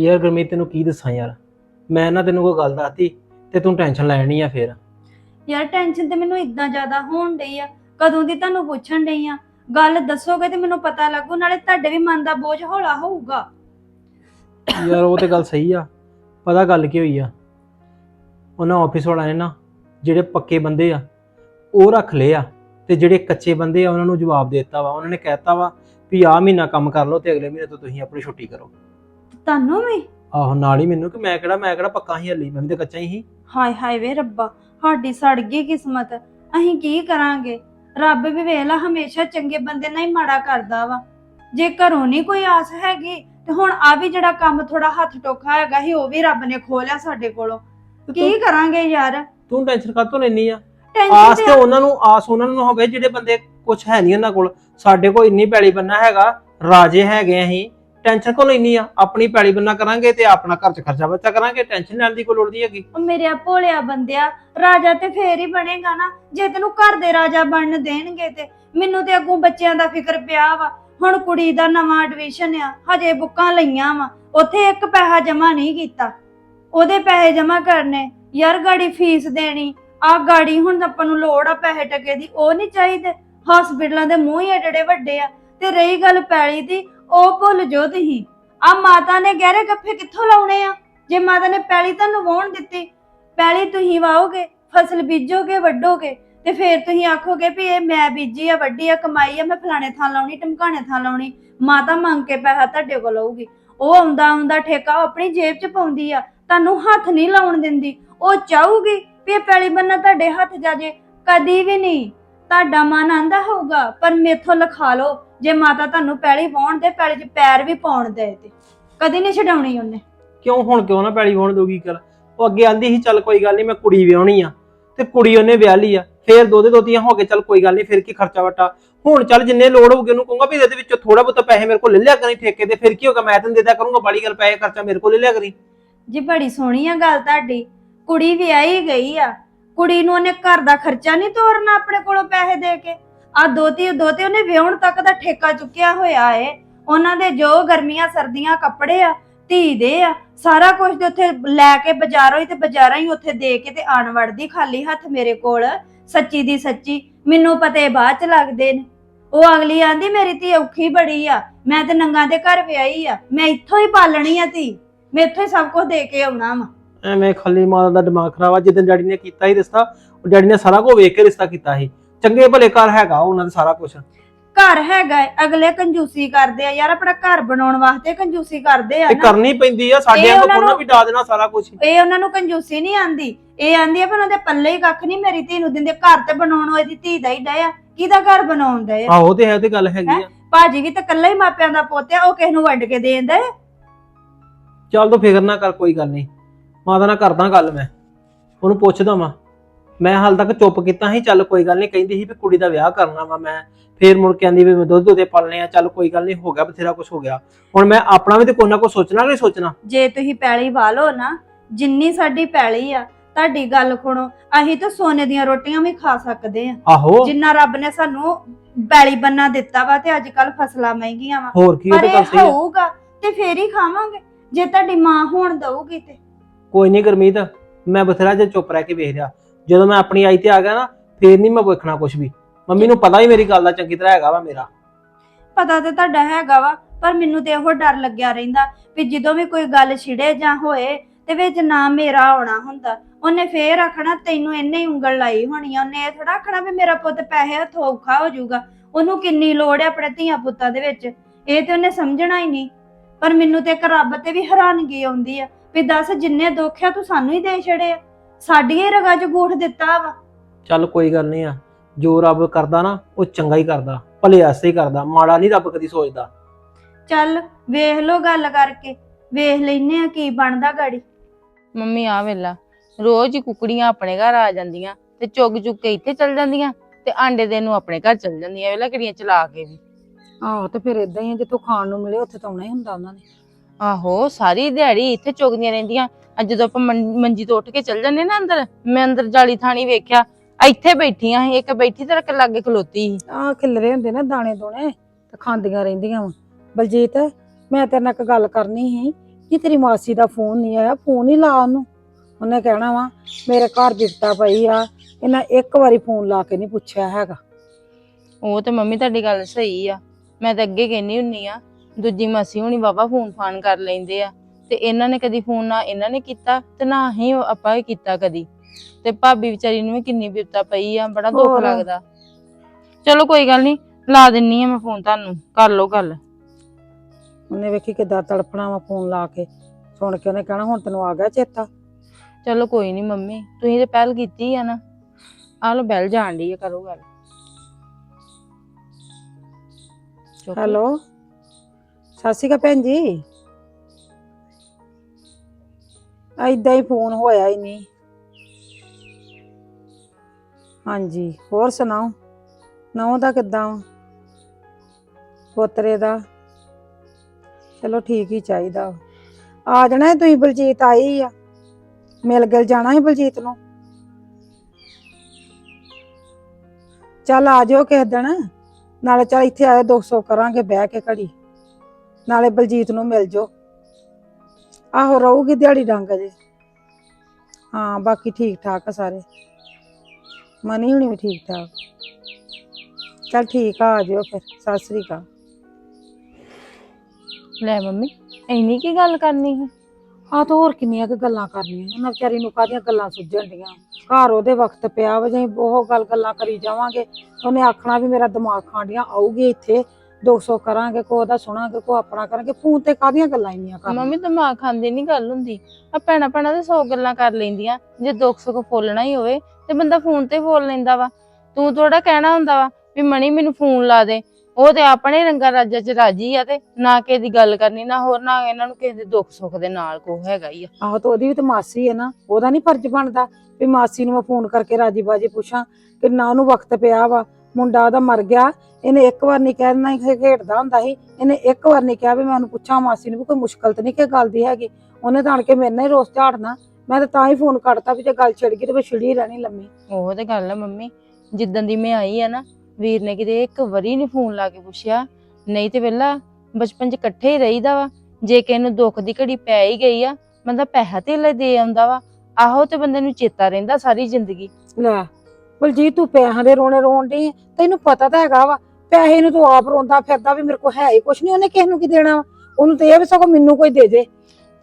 ਯਾਰ ਗੁਰਮੀਤ ਤੈਨੂੰ ਕੀ ਦੱਸਾਂ ਯਾਰ? ਮੈਂ ਨਾ ਤੈਨੂੰ ਕੋਈ ਗੱਲ ਦੱਸਤੀ ਤੇ ਤੂੰ ਟੈਨਸ਼ਨ ਲੈਣੀ ਆ ਫੇਰ। ਯਾਰ ਟੈਨਸ਼ਨ ਤੇ ਮੈਨੂੰ ਇਦਾਂ ਜ਼ਿਆਦਾ ਹੋਣ ਡਈ ਆ ਕਦੋਂ ਦੀ ਤੁਹਾਨੂੰ ਪੁੱਛਣ ਡਈ ਆ? ਗੱਲ ਦੱਸੋਗੇ ਤੇ ਮੈਨੂੰ ਪਤਾ ਲੱਗੂ ਨਾਲੇ ਤੁਹਾਡੇ ਵੀ ਮਨ ਦਾ ਬੋਝ ਹੌਲਾ ਹੋਊਗਾ। ਯਾਰ ਉਹ ਤੇ ਗੱਲ ਸਹੀ ਆ ਪਤਾ ਗੱਲ ਕੀ ਹੋਈ ਆ? ਉਹਨਾਂ ਆਫਿਸ ਵਾਲਿਆਂ ਨੇ ਨਾ ਜਿਹੜੇ ਪੱਕੇ ਬੰਦੇ ਆ ਉਹ ਰੱਖ ਲਏ ਆ ਤੇ ਜਿਹੜੇ ਕੱਚੇ ਬੰਦੇ ਆ ਉਹਨਾਂ ਨੂੰ ਜਵਾਬ ਦੇ ਦਿੱਤਾ ਵਾ। ਉਹਨਾਂ ਨੇ ਕਹਿਤਾ ਵਾ ਵੀ ਆਹ ਮਹੀਨਾ ਕੰਮ ਕਰ ਲਓ ਤੇ ਅਗਲੇ ਮਹੀਨੇ ਤੋਂ ਤੁਸੀਂ ਆਪਣੀ ਛੁੱਟੀ ਕਰੋ। ਤੁਹਾਨੂੰ ਵੀ? ਆਹੋ ਨਾਲ ਹੀ ਮੈਨੂੰ ਕਿ ਮੈਂ ਕਿਹੜਾ ਮੈਂ ਕਿਹੜਾ ਪੱਕਾ ਹੀ ਹੱਲੀ ਮੈਂ ਵੀ ਤੇ ਕੱਚਾ ਹੀ ਸੀ। ਹਾਏ ਹਾਏ ਵੇ ਰੱਬਾ ਸਾਡੀ ਸੜ ਗਈ ਕਿਸਮਤ। ਅਸੀਂ ਕੀ ਕਰਾਂਗੇ? ਰੱਬ ਵੀ ਵੇਖ ਲਾ ਹਮੇਸ਼ਾ ਚੰਗੇ ਬੰਦੇ ਨਾਲ ਹੀ ਮਾੜਾ ਕਰਦਾ ਵਾ। ਜੇ ਘਰੋਂ ਨਹੀਂ ਕੋਈ ਆਸ ਹੈਗੀ ਤੇ ਹੁਣ ਆ ਵੀ ਜਿਹੜਾ ਕੰਮ ਥੋੜਾ ਹੱਥ ਟੋਖਾ ਹੈਗਾ ਸੀ ਉਹ ਵੀ ਰੱਬ ਨੇ ਖੋਲਿਆ ਸਾਡੇ ਕੋਲੋਂ। ਤੇ ਕੀ ਤੂੰ ਕਰਾਂਗੇ ਯਾਰ? ਤੂੰ ਟੈਨਸ਼ਨ ਕਾਹਤੋਂ ਲੈਣੀ ਆ? ਟੈਨਸ਼ਨ ਆਸ ਤੇ ਤੇ ਉਹਨਾਂ ਨੂੰ ਆਸ ਉਹਨਾਂ ਨੂੰ ਹੋਵੇ ਜਿਹੜੇ ਬੰਦੇ ਕੁਝ ਹੈ ਨਹੀਂ ਉਹਨਾਂ ਕੋਲ। ਸਾਡੇ ਕੋਲ ਇੰਨੀ ਪੈਲੀ ਬੰਨਾ ਹੈਗਾ ਰਾਜੇ ਹੈਗੇ ਅਸੀਂ। ਟੈਨਸ਼ਨ ਕੋਲ ਲੈਣੀ ਆ? ਆਪਣੀ ਪੈਲੀ ਬੰਨਾ ਕਰਾਂਗੇ ਤੇ ਆਪਣਾ ਘਰ ਚ ਖਰਚਾ ਬੱਚਾ ਕਰਾਂਗੇ, ਟੈਨਸ਼ਨ ਲੈਣ ਦੀ ਕੋਈ ਲੋੜ ਨਹੀਂ ਹੈਗੀ। ਉਹ ਮੇਰੇ ਭੋਲਿਆ ਬੰਦਿਆ, ਰਾਜਾ ਤੇ ਫੇਰ ਹੀ ਬਣੇਗਾ ਨਾ। ਜੇ ਤੈਨੂੰ ਘਰ ਦੇ ਰਾਜਾ ਬਣਨ ਦੇਣਗੇ ਤੇ ਮੈਨੂੰ ਤੇ ਅੱਗੋਂ ਬੱਚਿਆਂ ਦਾ ਫਿਕਰ ਪਿਆ ਵਾ। ਹੁਣ ਕੁੜੀ ਦਾ ਨਵਾਂ ਐਡਮਿਸ਼ਨ ਆ, ਹਜੇ ਬੁੱਕਾਂ ਲਈਆਂ ਵਾ। ਉੱਥੇ ਇੱਕ ਪੈਸਾ ਜਮਾ ਨਹੀਂ ਕੀਤਾ। ਉਹਦੇ ਪੈਸੇ ਜਮਾ ਕਰਨੇ, ਯਾਰ ਗਾੜੀ ਫੀਸ ਦੇਣੀ ਆ ਗਾੜੀ ਹੁਣ ਆਪਾਂ ਨੂੰ ਲੋੜ ਆ ਪੈਸੇ ਟਕੇ ਦੀ, ਉਹ ਨਹੀਂ ਚਾਹੀਦੇ। ਹਸਪੀਟਲਾਂ ਦੇ ਮੂੰਹ ਹੀ ਏਡੇ ਵੱਡੇ ਆ। ਤੇ ਰਹੀ ਗੱਲ ਪੈਲੀ ਦੀ ਉਹ ਭੁੱਲ ਜੋ ਤੁਸੀਂ। ਆ ਮਾਤਾ ਨੇ ਗਹਿਰੇ ਗੱਫੇ ਕਿੱਥੋਂ ਲਾਉਣੇ ਆ? ਜੇ ਮਾਤਾ ਨੇ ਪੈਲੀ ਤੁਹਾਨੂੰ ਵਾਹੁਣ ਦਿੱਤੀ, ਪੈਲੀ ਤੁਸੀਂ ਵਾਓਗੇ ਫਸਲ ਬੀਜੋਗੇ, ਵੱਢੋਗੇ, ਤੇ ਫਿਰ ਤੁਸੀਂ ਆਖੋਗੇ ਵੀ ਇਹ ਮੈਂ ਬੀਜੀ ਆ ਵੱਡੀ ਆ, ਕਮਾਈ ਆ, ਮੈਂ ਫਲਾਣੇ ਥਾਂ ਲਾਉਣੀ ਟਮਕਾਣੇ ਥਾਂ ਲਾਉਣੀ। ਮਾਤਾ ਮੰਗ ਕੇ ਪੈਸਾ ਤੁਹਾਡੇ ਕੋਲ ਲਊਗੀ ਉਹ ਆਉਂਦਾ ਆਉਂਦਾ ਠੇਕਾ ਉਹ ਆਪਣੀ ਜੇਬ 'ਚ ਪਾਉਂਦੀ ਆ, ਤੁਹਾਨੂੰ ਹੱਥ ਨਹੀਂ ਲਾਉਣ ਦਿੰਦੀ। ਉਹ ਚਾਹੂਗੀ ਵੀ ਇਹ ਪੈਲੀ ਬੰਨਾ ਤੁਹਾਡੇ ਹੱਥ ਜਾ ਜੇ, ਕਦੀ ਵੀ ਨਹੀਂ। ਤੁਹਾਡਾ ਮਨ ਆਂਦਾ ਹੋਊਗਾ ਪਰ ਮੇਥੋਂ ਲਿਖਾ ਲਓ ਜੇ ਮਾਤਾ ਤੁਹਾਨੂੰ ਪੈਲੀ ਵਾਉਣ ਦੇ ਪੈਲੀ 'ਚ ਪੈਰ ਵੀ ਪਾਉਣ ਦੇ ਤੇ। ਕਦੀ ਨਹੀਂ ਛਡਾਉਣੀ ਉਹਨੇ। ਕਿਉਂ ਹੁਣ ਕਿਉਂ ਨਾ ਪੈਲੀ ਵਾਉਣ ਦੋਗੀ ਗੱਲ ਉਹ ਅੱਗੇ ਆਂਦੀ ਸੀ ਚੱਲ ਕੋਈ ਗੱਲ ਨਹੀਂ ਮੈਂ ਕੁੜੀ ਵਿਆਹਣੀ ਆ। ਤੇ ਕੁੜੀ ਉਹਨੇ ਵਿਆਹ ਲਈ ਆ। ਫੇਰ ਦੋਦੇ ਦੋਤੀਆਂ ਹੋ ਕੇ ਚੱਲ ਕੋਈ ਗੱਲ ਨਹੀਂ ਫਿਰ ਕੀ ਖਰਚਾ ਵਟਾ? ਹੁਣ ਚੱਲ ਜਿੰਨੇ ਲੋੜ ਹੋਊਗੀ ਉਹਨੂੰ ਕਹੂੰਗਾ ਵੀ ਇਹਦੇ ਵਿੱਚੋਂ ਥੋੜਾ ਬਹੁਤਾ ਪੈਸੇ ਮੇਰੇ ਕੋਲ ਲੈ ਲਿਆ ਕਰੀ ਠੇਕੇ ਤੇ ਫਿਰ ਕੀ ਹੋਗਾ ਮੈਂ ਤੈਨੂੰ ਦੇ ਦਿਆ ਕਰੂੰਗਾ ਬੜੀ ਗੱਲ ਪੈਸੇ ਖਰਚਾ ਮੇਰੇ ਕੋਲ ਲੈ ਲਿਆ ਕਰੀ। ਜੀ ਬੜੀ ਸੋਹਣੀ ਆ ਗੱਲ ਤੁਹਾਡੀ। ਕੁੜੀ ਵਿਆਹੀ ਗਈ ਆ। ਕੁੜੀ ਨੂੰ ਉਹਨੇ ਘਰ ਦਾ ਖਰਚਾ ਨਹੀਂ ਤੋਰਨਾ ਆਪਣੇ ਕੋਲੋਂ ਪੈਸੇ ਦੇ ਕੇ। ਆ ਦੋਤੀ ਦੋਤੇ ਉਹਨੇ ਵਿਆਹਣ ਤੱਕ ਦਾ ਠੇਕਾ ਚੁੱਕਿਆ ਹੋਇਆ ਏ। ਉਹਨਾਂ ਦੇ ਜੋ ਗਰਮੀਆਂ, ਸਰਦੀਆਂ, ਕੱਪੜੇ ਆ, ਧੀ ਦੇ ਆ, ਸਾਰਾ ਕੁਝ ਤੇ ਉੱਥੇ ਲੈ ਕੇ ਬਾਜ਼ਾਰੋਂ ਹੀ ਤੇ ਬਾਜ਼ਾਰਾਂ ਹੀ ਉੱਥੇ ਦੇ ਕੇ ਤੇ ਆਣ ਵੜਦੀ ਖਾਲੀ ਹੱਥ ਮੇਰੇ ਕੋਲ। ਸੱਚੀ ਦੀ ਸੱਚੀ, ਮੈਨੂੰ ਪਤੇ ਬਾਅਦ ਚ ਲੱਗਦੇ ਨੇ। ਉਹ ਅਗਲੀ ਆਂਦੀ, ਮੇਰੀ ਧੀ ਔਖੀ ਬੜੀ ਆ, ਮੈਂ ਤੇ ਨੰਗਾ ਦੇ ਘਰ ਵਿਆਹੀ ਆ, ਮੈਂ ਇੱਥੋਂ ਹੀ ਪਾਲਣੀ ਆ ਧੀ। ਮੈਂ ਇੱਥੋਂ ਹੀ ਸਭ ਕੁਝ ਦੇ ਕੇ ਆਉਣਾ ਵਾ। ਐਵੇਂ ਖਾਲੀ ਮਾਂ ਦਾ ਦਿਮਾਗ ਖਰਾਬ ਆ ਜਿੱਦਣ ਡੈਡੀ ਨੇ ਕੀਤਾ ਹੀ ਰਿਸ਼ਤਾ ਉਹ ਡੈਡੀ ਨੇ ਸਾਰਾ ਕੁਝ ਵੇਖ ਕੇ ਰਿਸ਼ਤਾ ਕੀਤਾ ਸੀ। ਚੰਗੇ ਭਲੇ ਘਰ ਹੈਗਾ ਉਹਨਾਂ ਦਾ ਸਾਰਾ ਕੁਝ। ਘਰ ਹੈਗਾ ਏ, ਅਗਲੇ ਕੰਜੂਸੀ ਕਰਦੇ ਆ ਯਾਰ ਆਪਣਾ ਘਰ ਬਣਾਉਣ ਵਾਸਤੇ ਕੰਜੂਸੀ ਕਰਦੇ ਆ ਤੇ ਨਾ। ਕਰਨੀ ਪੈਂਦੀ ਆ ਸਾਡੇ ਇਹ ਉਹਨਾਂ ਨੂੰ- ਵੀ ਡਾ ਦੇਣਾ ਸਾਰਾ ਕੁਝ। ਇਹ ਉਹਨਾਂ ਨੂੰ ਕੰਜੂਸੀ ਨਹੀਂ ਆਂਦੀ। ਇਹ ਆਂਦੀ ਆ ਪਰ ਉਹਦੇ ਪੱਲੇ ਹੀ ਕੱਖ ਨਹੀਂ ਮੇਰੀ ਧੀ ਨੂੰ ਦਿੰਦੇ ਘਰ ਤੇ ਬਣਾਉਣ ਇਹਦੀ ਧੀ ਦਾ ਹੀ ਡਿਆ ਕਿਹਦਾ ਘਰ ਬਣਾਉਣ ਆ? ਆਹੋ ਤੇ ਹੈ ਤੇ ਗੱਲ ਹੈਗੀ ਆ। ਭਾਜੀ ਵੀ ਤਾਂ ਇਕੱਲਾ ਹੀ ਮਾਪਿਆਂ ਦਾ ਪੁੱਤ ਆ ਉਹ ਕਿਸ ਨੂੰ ਵੰਡ ਕੇ ਦੇਂਦਾ ਚੱਲ ਤੂੰ ਫਿਕਰ ਨਾ ਕਰ ਕੋਈ ਗੱਲ ਨਹੀਂ। ਮਾਤਾ ਨਾਲ ਕਰਦਾ ਗੱਲ ਮੈਂ। ਉਹਨੂੰ ਪੁੱਛਦਾ ਵਾਂ। ਮੈਂ ਹਾਲ ਤੱਕ ਚੁੱਪ ਕੀਤਾ ਸੀ ਚੱਲ ਕੋਈ ਗੱਲ ਨਹੀਂ ਕਹਿੰਦੀ ਸੀ ਵੀ ਕੁੜੀ ਦਾ ਵਿਆਹ ਕਰਨਾ ਵਾ ਮੈਂ। ਫੇਰ ਮੁੜ ਕੇ ਆਂਦੀ ਵੀ ਮੈਂ ਦੁੱਧ ਉਹਦੇ ਪਾਲਣੇ ਆ ਚੱਲ ਕੋਈ ਗੱਲ ਨਹੀਂ ਹੋ ਗਿਆ ਬਥੇਰਾ ਕੁਝ ਹੋ ਗਿਆ। ਹੁਣ ਮੈਂ ਆਪਣਾ ਵੀ ਤੇ ਕੋਈ ਨਾ ਕੋਈ ਸੋਚਣਾ ਕਿ ਨਹੀਂ ਸੋਚਣਾ? ਜੇ ਤੁਸੀਂ ਪੈਲੀ ਵਾਲੋ ਨਾ ਜਿੰਨੀ ਸਾਡੀ ਪੈਲੀ ਆ ਤੁਹਾਡੀ ਗੱਲ ਸੁਣੋ ਅਸੀਂ ਤਾਂ ਸੋਨੇ ਦੀਆਂ ਰੋਟੀਆਂ ਵੀ ਖਾ ਸਕਦੇ ਆ। ਆਹੋ। ਜਿੰਨਾ ਰੱਬ ਨੇ ਸਾਨੂੰ ਪੈਲੀ ਬੰਨਾ ਦਿੱਤਾ ਵਾ ਤੇ ਅੱਜ ਕੱਲ ਫਸਲਾਂ ਮਹਿੰਗੀਆਂ ਵਾ। ਹੋਰ ਕੀ ਉਹ ਪਰ ਤੇ ਇਹ ਗੱਲ ਸਹੀ ਆ। ਹੋਊਗਾ ਤੇ ਫੇਰ ਹੀ ਖਾਵਾਂਗੇ ਜੇ ਤੁਹਾਡੀ ਮਾਂ ਹੋਣ ਦਊਗੀ ਤੇ। ਕੋਈ ਨਹੀਂ ਗੁਰਮੀਤ, ਮੈਂ ਬਥੇਰਾ ਜੇ ਚੁੱਪ ਰਹਿ ਕੇ ਵੇਖ ਰਿਹਾ। ਜਦੋਂ ਮੈਂ ਆਪਣੀ ਆਈ ਤੇ ਆ ਗਿਆ ਨਾ, ਫੇਰ ਨਹੀਂ ਮੈਂ ਵੇਖਣਾ ਕੁਝ ਵੀ। ਮੰਮੀ ਨੂੰ ਪਤਾ ਹੀ ਮੇਰੀ ਗੱਲ ਦਾ ਚੰਗੀ ਤਰ੍ਹਾਂ ਹੈਗਾ ਵਾ ਮੇਰਾ। ਪਤਾ ਤੇ ਤੁਹਾਡਾ ਹੈਗਾ ਵਾ, ਪਰ ਮੈਨੂੰ ਤੇ ਇਹੋ ਡਰ ਲੱਗਿਆ ਰਹਿੰਦਾ ਵੀ ਜਦੋਂ ਵੀ ਕੋਈ ਗੱਲ ਛਿੜੇ ਜਾਂ ਹੋਏ ਤੇ ਵਿੱਚ ਨਾ ਮੇਰਾ ਆਉਣਾ ਹੁੰਦਾ। ਉਹਨੇ ਫੇਰ ਆਖਣਾ, ਤੈਨੂੰ ਇੰਨੇ ਹੀ ਉਂਗਲ ਲਾਈ ਹੋਣੀ ਆ। ਉਹਨੇ ਇਹ ਥੋੜਾ ਆਖਣਾ ਵੀ ਮੇਰਾ ਪੁੱਤ ਪੈਸੇ ਹੱਥੋਂ ਔਖਾ ਹੋ ਜਾਊਗਾ। ਉਹਨੂੰ ਕਿੰਨੀ ਲੋੜ ਹੈ ਆਪਣੇ ਧੀਆਂ ਪੁੱਤਾਂ ਦੇ ਵਿੱਚ। ਇਹ ਤੇ ਉਹਨੇ ਸਮਝਣਾ ਹੀ ਨਹੀਂ। ਪਰ ਮੈਨੂੰ ਤੇ ਇੱਕ ਰੱਬ ਤੇ ਵੀ ਹੈਰਾਨਗੀ ਆਉਂਦੀ ਆ। ਵੀ ਦੱਸ ਜਿੰਨੇ ਦੁੱਖ ਆ ਤੂੰ ਸਾਨੂੰ ਹੀ ਦੇ ਛੜੇ ਆ। ਸਾਡੀਆਂ ਹੀ ਰਗਾਂ 'ਚ ਗੂਠ ਦਿੱਤਾ ਵਾ। ਚੱਲ ਕੋਈ ਗੱਲ ਨਹੀਂ ਆ। ਜੋ ਰੱਬ ਕਰਦਾ ਨਾ ਉਹ ਚੰਗਾ ਹੀ ਕਰਦਾ। ਭਲੇ ਵਾਸਤੇ ਹੀ ਕਰਦਾ। ਮਾੜਾ ਨਹੀਂ ਰੱਬ ਕਦੀ ਸੋਚਦਾ। ਚੱਲ ਵੇਖ ਲੋ ਗੱਲ ਕਰਕੇ। ਵੇਖ ਲੈਨੇ ਆ ਕੀ ਬਣਦਾ ਗਾੜੀ। ਮੰਮੀ ਆ ਵੇਲਾ ਰੋਜ਼ ਹੀ ਕੁਕੜੀਆਂ ਆਪਣੇ ਘਰ ਆ ਜਾਂਦੀਆਂ ਤੇ ਚੁੱਗ ਚੁੱਗ ਕੇ ਇੱਥੇ ਚਲ ਜਾਂਦੀਆਂ ਤੇ ਆਂਡੇ ਦੇ ਨੂੰ ਆਪਣੇ ਘਰ ਚਲ ਜਾਂਦੀਆਂ। ਵੇਲਾ ਕਿਹੜੀਆਂ ਚਲਾ ਕੇ ਵੀ। ਆਹੋ ਤੇ ਫਿਰ ਇਦਾਂ ਹੀ ਆ, ਜਿੱਥੋਂ ਖਾਣ ਨੂੰ ਮਿਲੇ ਉੱਥੇ ਤਾਂ ਆਉਣਾ ਹੀ ਹੁੰਦਾ ਉਹਨਾਂ ਨੇ। ਆਹੋ ਸਾਰੀ ਦਿਹਾੜੀ ਇੱਥੇ ਚੁਗਦੀਆਂ ਰਹਿੰਦੀਆਂ। ਅੱਜ ਜਦੋਂ ਆਪਾਂ ਮੰ- ਮੰਜੀ ਤੋਂ ਉੱਠ ਕੇ ਚਲ ਜਾਂਦੇ ਨਾ ਅੰਦਰ ਮੈਂ ਅੰਦਰ ਜਾਲੀ ਥਾਣੀ ਵੇਖਿਆ ਇੱਥੇ ਬੈਠੀਆਂ ਸੀ ਇੱਕ ਬੈਠੀ ਤੇ ਰੱਖ ਲਾਗੇ ਖਲੋਤੀ ਸੀ। ਆਹ ਖਿਲਰੇ ਹੁੰਦੇ ਨਾ ਦਾਣੇ ਦੋਣੇ ਤੇ ਖਾਂਦੀਆਂ ਰਹਿੰਦੀਆਂ ਵਾ। ਬਲਜੀਤ ਮੈਂ ਤੇਰੇ ਨਾਲ ਇੱਕ ਗੱਲ ਕਰਨੀ ਸੀ ਇਹ ਤੇਰੀ ਮਾਸੀ ਦਾ ਫੋਨ ਨਹੀਂ ਆਇਆ ਫੋਨ ਹੀ ਲਾ ਉਹਨੂੰ। ਉਹਨੇ ਕਹਿਣਾ ਵਾ ਮੇਰੇ ਘਰ ਬਿਪਤਾ ਪਈ ਆ ਇਹਨਾਂ ਇੱਕ ਵਾਰੀ ਫੋਨ ਲਾ ਕੇ ਨਹੀਂ ਪੁੱਛਿਆ ਹੈਗਾ। ਉਹ ਤੇ ਮੰਮੀ ਤੁਹਾਡੀ ਗੱਲ ਸਹੀ ਆ ਮੈਂ ਤਾਂ ਅੱਗੇ ਕਹਿੰਨੀ ਹੁੰਨੀ ਆ ਦੂਜੀ ਮਾਸੀ ਹੁਣੀ ਬਾਬਾ ਫੋਨ ਫਾਨ ਕਰ ਲੈਂਦੇ ਆ। ਤੇ ਇਹਨਾਂ ਨੇ ਕਦੀ ਫੋਨ ਨਾ ਇਹਨਾਂ ਨੇ ਕੀਤਾ ਤੇ ਨਾ ਹੀ ਆਪਾਂ ਹੀ ਕੀਤਾ ਕਦੀ। ਤੇ ਭਾਬੀ ਵਿਚਾਰੀ ਨੂੰ ਵੀ ਕਿੰਨੀ ਬਿਪਤਾ ਪਈ ਆ ਬੜਾ ਦੁੱਖ ਹੋਰ। ਲੱਗਦਾ। ਚਲੋ ਕੋਈ ਗੱਲ ਨਹੀਂ ਲਾ ਦਿੰਨੀ ਆ ਮੈਂ ਫੋਨ ਤੁਹਾਨੂੰ ਕਰ ਲਓ ਗੱਲ। ਉਹਨੇ ਵੇਖੀ ਕਿਦਾਂ ਤੜਪਣਾ ਵਾ ਫੋਨ ਲਾ ਕੇ ਸੁਣ ਕੇ ਉਹਨੇ ਕਹਿਣਾ ਹੁਣ ਤੈਨੂੰ ਆ ਗਿਆ ਚੇਤਾ। ਚਲੋ ਕੋਈ ਨਹੀਂ ਮੰਮੀ ਤੁਸੀਂ ਤੇ ਪਹਿਲ ਕੀਤੀ ਆ ਨਾ। ਆ ਲੋ ਬੈਲ ਜਾਣ ਦੀ ਆ ਕਰੋ ਗੱਲ। ਚੁੱਕ? ਹੈਲੋ? ਸਤਿ ਸ਼੍ਰੀ ਅਕਾਲ ਭੈਣ ਜੀ। ਐਦਾਂ ਹੀ ਫੋਨ ਹੋਇਆ ਹੀ ਨਹੀਂ। ਹਾਂਜੀ, ਹੋਰ ਸੁਣਾਓ? ਨੌ ਦਾ ਕਿੱਦਾਂ? ਵਾ? ਪੋਤਰੇ ਦਾ? ਚਲੋ ਠੀਕ ਹੀ ਚਾਹੀਦਾ। ਵਾ। ਆ ਜਾਣਾ ਹੈ ਤੁਸੀਂ ਬਲਜੀਤ ਆਈ ਆ। ਮਿਲ ਗਿਲ ਜਾਣਾ ਹੈ ਬਲਜੀਤ ਨੂੰ? ਚੱਲ ਆ ਜਾਓ ਕਿਸੇ ਦਿਨ। ਨਾਲੇ ਚੱਲ ਇੱਥੇ ਆਏ 200 ਕਰਾਂਗੇ, ਬਹਿ ਕੇ ਘੜੀ। ਨਾਲੇ ਬਲਜੀਤ ਨੂੰ ਮਿਲ ਜਾਓ। ਆਹੋ ਰਹੂਗੀ ਦਿਹਾੜੀ ਡੰਗ ਜੇ ਹਾਂ ਬਾਕੀ ਠੀਕ ਠਾਕ ਆ ਸਾਰੇ। ਮਨੀ ਹੁਣੀ ਵੀ ਠੀਕ ਠਾਕ ਚੱਲ ਠੀਕ ਆ ਆ ਜਿਓ ਫਿਰ। ਸਤਿ ਸ੍ਰੀ ਅਕਾਲ। ਲੈ ਮੰਮੀ ਇੰਨੀ ਕੀ ਗੱਲ ਕਰਨੀ ਹੈ ਆ ਤਾਂ ਹੋਰ ਕਿੰਨੀਆਂ ਕੁ ਗੱਲਾਂ ਕਰਨੀਆਂ। ਉਹਨਾਂ ਵਿਚਾਰੀ ਨੂੰ ਕਾਹਦੀਆਂ ਗੱਲਾਂ ਸੁਝਣ ਡੀਆਂ? ਘਰ ਉਹਦੇ ਵਕਤ ਪਿਆ ਵਾ ਜੇ ਬਹੁਤ ਗੱਲ ਗੱਲਾਂ ਕਰੀ ਜਾਵਾਂਗੇ। ਉਹਨੇ ਆਖਣਾ ਵੀ ਮੇਰਾ ਦਿਮਾਗ ਖਾਂਡੀਆਂ ਆਊਗੀ ਇੱਥੇ। 200 ਕਰਾਂਗੇ ਕੋ ਉਹਦਾ ਸੁਣਾਂਗੇ ਕੋ ਆਪਣਾ ਕਰਾਂਗੇ। ਫੋਨ ਤੇ ਕਾਹਦੀਆਂ ਗੱਲਾਂ ਇੰਨੀਆਂ ਕਰਨੀਆਂ ਮੰਮੀ ਦਿਮਾਗ ਖਾਂਦੀ ਨਹੀਂ ਗੱਲ ਹੁੰਦੀ। ਆ ਭੈਣਾ ਭੈਣਾ ਤੇ ਸੌ ਗੱਲਾਂ ਕਰ ਲੈਂਦੀਆਂ। ਜੇ ਦੁੱਖ ਸੁੱਖ ਫੋਲਣਾ ਹੀ ਹੋਵੇ ਤੇ ਬੰਦਾ ਫੋਨ ਤੇ ਫੋਲ ਲੈਂਦਾ ਵਾ। ਤੂੰ ਥੋੜਾ ਕਹਿਣਾ ਹੁੰਦਾ ਵਾ ਵੀ ਮਣੀ ਮੈਨੂੰ ਫੋਨ ਲਾ ਦੇ। ਉਹ ਤੇ ਆਪਣੇ ਰੰਗਾ ਰਾਜਾ ਚ ਰਾਜੀ ਆ ਤੇ ਨਾ ਕਿਸੇ ਦੀ ਗੱਲ ਕਰਨੀ ਨਾ ਹੋਰ ਨਾ ਇਹਨਾਂ ਨੂੰ ਕਿਸੇ ਦੇ ਦੁੱਖ ਸੁੱਖ ਦੇ ਨਾਲ ਕੋ ਹੈਗਾ ਹੀ ਆ। ਆਹੋ ਤਾਂ ਉਹਦੀ ਵੀ ਤਾਂ ਮਾਸੀ ਹੈ ਨਾ ਉਹਦਾ ਨਹੀਂ ਫਰਜ਼ ਬਣਦਾ ਵੀ ਮਾਸੀ ਨੂੰ ਮੈਂ ਫੋਨ ਕਰਕੇ ਰਾਜੀ ਬਾਜੀ ਪੁੱਛਾਂ ਕਿ ਨਾ ਉਹਨੂੰ ਵਕਤ ਪਿਆ ਵਾ। ਮੁੰਡਾ ਉਹਦਾ ਮਰ ਗਿਆ ਇਹਨੇ ਇੱਕ ਵਾਰ ਨਹੀਂ ਕਹਿਣਾ ਕਿ ਖੇਡਦਾ ਹੁੰਦਾ ਸੀ ਇਹਨੇ ਇੱਕ ਵਾਰ ਨਹੀਂ ਕਿਹਾ ਵੀ ਮੈਂ ਉਹਨੂੰ ਪੁੱਛਾਂ ਮਾਸੀ ਨੂੰ ਵੀ ਕੋਈ ਮੁਸ਼ਕਲ ਤਾਂ ਨਹੀਂ ਕਿ ਗੱਲ ਦੀ ਹੈਗੀ। ਉਹਨੇ ਤਾਂ ਆਣ ਕੇ ਮੇਰੇ ਨਾਲ ਹੀ ਰੋਸ ਝਾੜਨਾ ਮੈਂ ਤਾਂ ਤਾਂ ਹੀ ਫੋਨ ਕੱਟਤਾ ਵੀ ਜੇ ਗੱਲ ਛਿੜ ਗਈ ਤੇ ਮੈਂ ਛਿੜੀ ਰਹਿਣੀ ਲੰਮੀ। ਉਹ ਤੇ ਗੱਲ ਆ ਮੰਮੀ ਜਿੱਦਣ ਦੀ ਮੈਂ ਆਈ ਆ ਨਾ ਵੀਰ ਨੇ ਕਿਤੇ ਇੱਕ ਵਾਰੀ ਨਹੀਂ ਫੋਨ ਲਾ ਕੇ ਪੁੱਛਿਆ ਨਹੀਂ ਤੇ ਵੇਲਾ ਬਚਪਨ ਚ ਇਕੱਠੇ ਹੀ ਰਹੀਦਾ ਵਾ ਜੇ ਕਿਸੇ ਨੂੰ ਦੁੱਖ ਦੀ ਘੜੀ ਪੈ ਹੀ ਗਈ ਆ ਬੰਦਾ ਪੈਸਾ ਤੇ ਦੇ ਆਉਂਦਾ ਵਾ ਆਹੋ ਤੇ ਬੰਦੇ ਨੂੰ ਚੇਤਾ ਰਹਿੰਦਾ ਸਾਰੀ ਜ਼ਿੰਦਗੀ। ਲੈ ਬਲਜੀਤ ਤੂੰ ਪੈਸਿਆਂ ਦੇ ਰੋਣੇ ਰੋਣ ਦੀ ਤੈਨੂੰ ਪਤਾ ਤਾਂ ਹੈਗਾ ਵਾ ਪੈਸੇ ਨੂੰ ਤੂੰ ਆਪ ਰੋਂਦਾ ਫਿਰਦਾ ਵੀ ਮੇਰੇ ਕੋਲ ਹੈ ਹੀ ਕੁਛ ਨਹੀਂ ਉਹਨੇ ਕਿਸੇ ਨੂੰ ਕੀ ਦੇਣਾ ਵਾ। ਉਹਨੂੰ ਤੇ ਇਹ ਵੀ ਸਗੋਂ ਮੈਨੂੰ ਕੋਈ ਦੇ ਦੇ।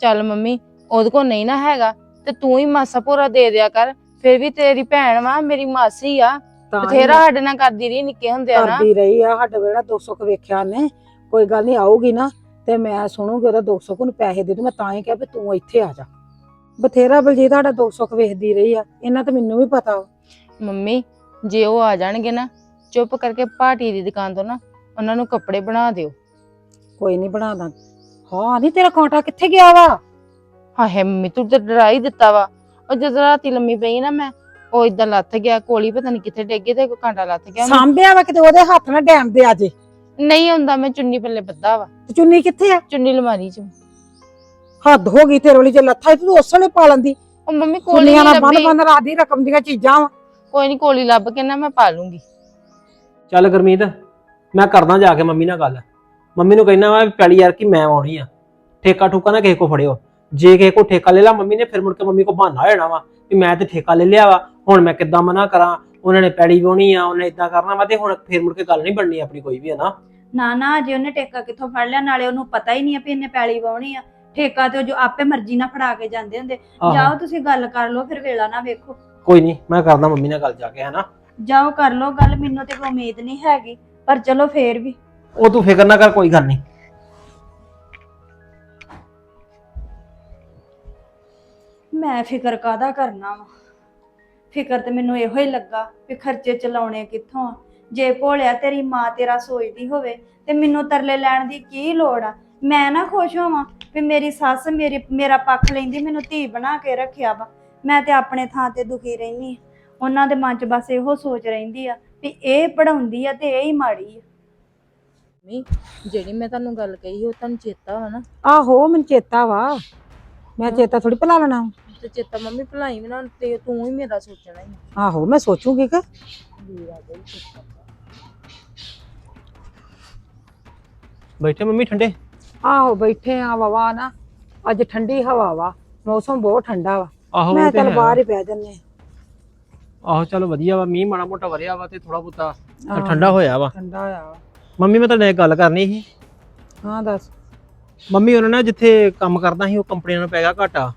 ਚੱਲ ਮੰਮੀ ਉਹਦੇ ਕੋਲ ਨਹੀਂ ਨਾ ਹੈਗਾ ਤੇ ਤੂੰ ਹੀ ਮਾਸਾ ਪੂਰਾ ਦੇ ਦਿਆ ਕਰ ਫਿਰ ਵੀ ਤੇਰੀ ਭੈਣ ਵਾ ਮੇਰੀ ਮਾਸੀ ਆ। ਤਾਂ ਹੀ ਬਥੇਰਾ ਸਾਡੇ ਨਾਲ ਕਰਦੀ ਰਹੀ ਨਿੱਕੇ ਹੁੰਦੇ ਆ ਨਾ ਕਰਦੀ ਰਹੀ ਆ ਸਾਡੇ ਵੇੜਾ 200 ਕੁ ਵੇਖਿਆ ਨੇ ਕੋਈ ਗੱਲ ਨਹੀਂ ਆਊਗੀ ਨਾ ਤੇ ਮੈਂ ਸੁਣੂਗੀ ਉਹਦਾ 200 ਕੁ ਨੂੰ ਪੈਸੇ ਦੇ ਦੂੰ ਮੈਂ ਤਾਂ ਹੀ ਕਿਹਾ ਵੀ ਤੂੰ ਇੱਥੇ ਆ ਜਾ। ਬਥੇਰਾ ਬਲਜੀਤ ਸਾਡਾ 200 ਕੁ ਵੇਖਦੀ ਰਹੀ ਆ ਇਹਨਾਂ ਤਾਂ ਮੈਨੂੰ ਵੀ ਪਤਾ ਵਾ। ਮੰਮੀ ਜੇ ਉਹ ਆ ਜਾਣਗੇ ਨਾ ਚੁੱਪ ਕਰਕੇ ਪਾਟੀ ਦੀ ਦੁਕਾਨ ਤੋਂ ਨਾ ਉਹਨਾਂ ਨੂੰ ਕੱਪੜੇ ਬਣਾ ਦਿਓ। ਕੋਈ ਨਹੀਂ ਬਣਾ ਦਾਂ। ਹਾਂ ਨਹੀਂ ਤੇਰਾ ਕਾਂਟਾ ਕਿੱਥੇ ਗਿਆ ਵਾ? ਹਾਏ ਮੰਮੀ ਤੂੰ ਤੇ ਡਰਾ ਹੀ ਦਿੱਤਾ ਵਾ। ਉਹ ਜਦੋਂ ਰਾਤੀ ਲੰਮੀ ਪਈ ਨਾ ਮੈਂ ਉਹ ਇਦਾਂ ਲੱਥ ਗਿਆ ਕੋਲੀ ਪਤਾ ਨਹੀਂ ਕਿੱਥੇ ਡਿੱਗ ਗਈ ਤੇ ਕੋਈ ਕਾਂਟਾ ਲੱਥ ਗਿਆ ਸਾਂਭਿਆ ਵਾ ਕਿਤੇ ਉਹਦੇ ਹੱਥ ਨਾਲ ਡੈਮ ਦੇ ਅਜੇ। ਨਹੀਂ ਹੁੰਦਾ ਮੈਂ ਚੁੰਨੀ ਪੱਲੇ ਬੱਧਾ ਵਾ। ਤੇ ਚੁੰਨੀ ਕਿੱਥੇ ਆ? ਚੁੰਨੀ ਲਮਾਰੀ ਚ। ਹੱਦ ਹੋ ਗਈ ਤੇਰੇ ਵਾਲੀ ਜੇ ਲੱਥਾ ਸੀ ਤੂੰ ਉਸੇ ਨੇ ਪਾ ਲੈਂਦੀ। ਉਹ ਮੰਮੀ ਕੋਲੀ ਨਾਲ ਬੰਦ ਲੱਭੀ। ਬੰਦ ਰਾਦੀ ਰਕਮ ਦੀਆਂ ਚੀਜ਼ਾਂ ਵਾ। ਕੋਈ ਨਹੀਂ ਕੋਲੀ ਲੱਭ ਕੇ ਨਾ ਮੈਂ ਪਾ ਲੂੰਗੀ। ਚੱਲ ਗੁਰਮੀਤ ਮੈਂ ਕਰਦਾ ਜਾ ਕੇ ਮੰਮੀ ਨਾਲ ਗੱਲ। ਮੰਮੀ ਨੂੰ ਕਹਿਣਾ ਵਾ ਪੈਲੀ ਯਾਰ ਕਿ ਮੈਂ ਆਉਣੀ ਆ। ਠੇਕਾ ਠੁਕਾ ਨਾ ਕਿਸੇ ਕੋ ਫੜਿਓ। ਜੇ ਕਿਸੇ ਕੋ ਠੇਕਾ ਲੈ ਲਾ ਮੰਮੀ ਨੇ ਫਿਰ ਮੁੜ ਕੇ ਮੰਮੀ ਕੋ ਬਹਾਨਾ ਹੋ ਜਾਣਾ ਵਾ ਵੀ ਮੈਂ ਤੇ ਠੇਕਾ ਲੈ ਲਿਆ ਵਾ। ਹੁਣ ਮੈਂ ਕਿੱਦਾਂ ਮਨਾ ਕਰਾਂ? ਉਹਨਾਂ ਨੇ ਪੈੜੀ ਵਾਉਣੀ ਆ ਉਹਨੇ ਇਦਾਂ ਕਰਨਾ ਵਾ ਤੇ ਹੁਣ ਫਿਰ ਮੁੜ ਕੇ ਗੱਲ ਨਹੀਂ ਬਣਨੀ ਆਪਣੀ ਕੋਈ ਵੀ ਹੈ ਨਾ? ਨਾ ਨਾ ਜੇ ਉਹਨੇ ਠੇਕਾ ਕਿੱਥੋਂ ਫੜ ਲਿਆ ਨਾਲੇ ਉਹਨੂੰ ਪਤਾ ਹੀ ਨਹੀਂ ਆ ਵੀ ਇਹਨੇ ਪੈਲੀ ਵਾਉਣੀ ਆ। ਠੇਕਾ ਤੇ ਉਹ ਜੋ ਆਪੇ ਮਰਜ਼ੀ ਨਾਲ ਫੜਾ ਕੇ ਜਾਂਦੇ ਹੁੰਦੇ। ਆਹੋ, ਜਾਓ ਤੁਸੀਂ ਗੱਲ ਕਰ ਲਓ ਫਿਰ ਵੇਲਾ ਨਾ ਵੇਖੋ। ਕੋਈ ਨਹੀਂ ਮੈਂ ਕਰਦਾ ਮੰਮੀ ਨਾਲ ਗੱਲ ਜਾ ਕੇ ਹੈ ਨਾ ਜਾਓ ਕਰ ਲਓ ਗੱਲ ਮੈਨੂੰ ਤੇ ਕੋਈ ਉਮੀਦ ਨਹੀਂ ਹੈਗੀ ਪਰ ਚਲੋ ਫੇਰ ਵੀ। ਉਹ ਤੂੰ ਫਿਕਰ ਨਾ ਕਰ ਕੋਈ ਗੱਲ ਨਹੀਂ। ਮੈਂ ਫਿਕਰ ਕਾਦਾ ਕਰਨਾ ਵਾ? ਫਿਕਰ ਤੇ ਮੈਨੂੰ ਇਹੋ ਹੀ ਲੱਗਾ ਵੀ ਖਰਚੇ ਚਲਾਉਣੇ ਕਿੱਥੋਂ ਆ? ਜੇ ਭੋਲਿਆ ਤੇਰੀ ਮਾਂ ਤੇਰਾ ਸੋਚਦੀ ਹੋਵੇ ਤੇ ਮੈਨੂੰ ਤਰਲੇ ਲੈਣ ਦੀ ਕੀ ਲੋੜ ਆ? ਮੈਂ ਨਾ ਖੁਸ਼ ਹੋਵਾਂ ਵੀ ਮੇਰੀ ਸੱਸ ਮੇਰੀ ਮੇਰਾ ਪੱਖ ਲੈਂਦੀ ਮੈਨੂੰ ਧੀ ਬਣਾ ਕੇ ਰੱਖਿਆ ਵਾ। ਮੈਂ ਤੇ ਆਪਣੇ ਥਾਂ ਤੇ ਦੁਖੀ ਰਹਿਨੀ ਆ। ਉਹਨਾਂ ਦੇ ਮਨ 'ਚ ਬਸ ਇਹੋ ਸੋਚ ਰਹਿੰਦੀ ਆ ਵੀ ਇਹ ਪੜਾਉਂਦੀ ਆ ਤੇ ਇਹ ਹੀ ਮਾੜੀ ਆ। ਮੰਮੀ ਜਿਹੜੀ ਮੈਂ ਤੁਹਾਨੂੰ ਗੱਲ ਕਹੀ ਉਹ ਤੁਹਾਨੂੰ ਚੇਤਾ ਵਾ ਨਾ? ਆਹੋ ਮੈਨੂੰ ਚੇਤਾ ਵਾ। ਮੈਂ ਚੇਤਾ ਥੋੜੀ ਭੁਲਾ ਲੈਣਾ। ਤੇ ਚੇਤਾ ਮੰਮੀ ਭਲਾਈ ਵੀ ਨਾ ਤੇ ਤੂੰ ਹੀ ਮੇਰਾ ਸੋਚਣਾ ਹੀ ਆਹੋ ਮੈਂ ਸੋਚੂਗੀ ਕਿ? ਬੈਠੇ ਮੰਮੀ ਠੰਡੇ? ਆਹੋ ਬੈਠੇ ਆ ਵਵਾ ਨਾ। ਅੱਜ ਠੰਡੀ ਹਵਾ ਵਾ। ਮੌਸਮ ਬਹੁਤ ਠੰਡਾ ਵਾ। ਆਹੋ ਮੈਂ ਉਹ ਤੇ ਚੱਲ ਹੈ। ਬਾਹਰ ਹੀ ਬਹਿ ਜੰਨੇ ਆਹੋ ਚਲੋ ਵਧੀਆ ਵਾ ਮੀਂਹ ਮਾੜਾ ਮੋਟਾ ਵਰਿਆ ਵਾ ਤੇ ਥੋੜਾ ਆਹੋ। ਠੰਡਾ ਹੋਇਆ ਵਾ ਠੰਡਾ ਹੋਇਆ ਵਾ ਮੰਮੀ ਮੈਂ ਤੁਹਾਡੇ ਨਾਲ ਇੱਕ ਗੱਲ ਕਰਨੀ ਸੀ ਹਾਂ ਦੱਸ ਮੰਮੀ ਉਹਨਾਂ ਨੇ ਜਿੱਥੇ ਕੰਮ ਕਰਦਾ ਸੀ ਉਹ ਕੰਪਨੀਆਂ ਨੂੰ ਪੈ ਗਿਆ ਘਾਟਾ